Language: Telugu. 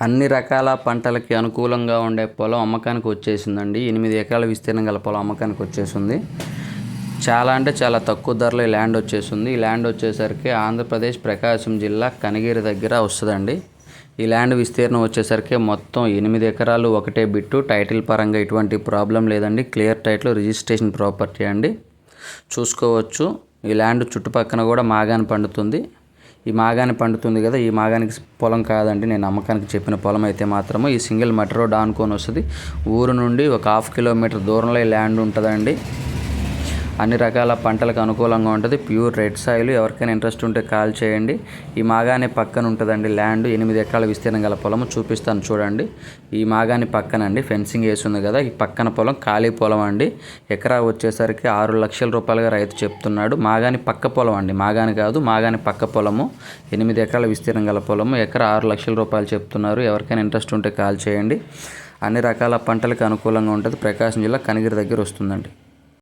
అన్ని రకాల పంటలకి అనుకూలంగా ఉండే పొలం అమ్మకానికి వచ్చేసిందండి. ఎనిమిది ఎకరాల విస్తీర్ణం గల పొలం అమ్మకానికి వచ్చేసింది. చాలా అంటే చాలా తక్కువ ధరలో ఈ ల్యాండ్ వచ్చేసింది. ఈ ల్యాండ్ వచ్చేసరికి ఆంధ్రప్రదేశ్ ప్రకాశం జిల్లా కనిగిరి దగ్గర వస్తుందండి. ఈ ల్యాండ్ విస్తీర్ణం వచ్చేసరికి మొత్తం ఎనిమిది ఎకరాలు ఒకటే బిట్టు. టైటిల్ పరంగా ఎటువంటి ప్రాబ్లం లేదండి. క్లియర్ టైటిల్ రిజిస్ట్రేషన్ ప్రాపర్టీ అండి. చూసుకోవచ్చు. ఈ ల్యాండ్ చుట్టుపక్కన కూడా మాగాని పండుతుంది. ఈ మాగాని పండుతుంది కదా ఈ మాగానికి పొలం కాదండి నేను అమ్మకానికి చెప్పిన పొలం అయితే మాత్రము. ఈ సింగిల్ మెట్రో రోడ్ వస్తుంది. ఊరు నుండి ఒక హాఫ్ కిలోమీటర్ దూరంలో ఈ ల్యాండ్ ఉంటుందండి. అన్ని రకాల పంటలకు అనుకూలంగా ఉంటుంది. Pure red soil. ఎవరికైనా ఇంట్రెస్ట్ ఉంటే కాల్ చేయండి. ఈ మాగాని పక్కన ఉంటుందండి ల్యాండ్. ఎనిమిది ఎకరాల విస్తీర్ణం గల పొలము చూపిస్తాను చూడండి. ఈ మాగాని పక్కన అండి ఫెన్సింగ్ వేసి ఉంది కదా ఈ పక్కన పొలం ఖాళీ పొలం అండి. ఎకరా వచ్చేసరికి ఆరు లక్షల రూపాయలుగా రైతు చెప్తున్నాడు. మాగాని పక్క పొలం అండి. మాగాని కాదు మాగాని పక్క పొలము. ఎనిమిది ఎకరాల విస్తీర్ణం గల పొలము. ఎకరా ఆరు లక్షల రూపాయలు చెప్తున్నారు. ఎవరికైనా ఇంట్రెస్ట్ ఉంటే కాల్ చేయండి. అన్ని రకాల పంటలకు అనుకూలంగా ఉంటుంది. ప్రకాశం జిల్లా కనిగిరి దగ్గర వస్తుందండి.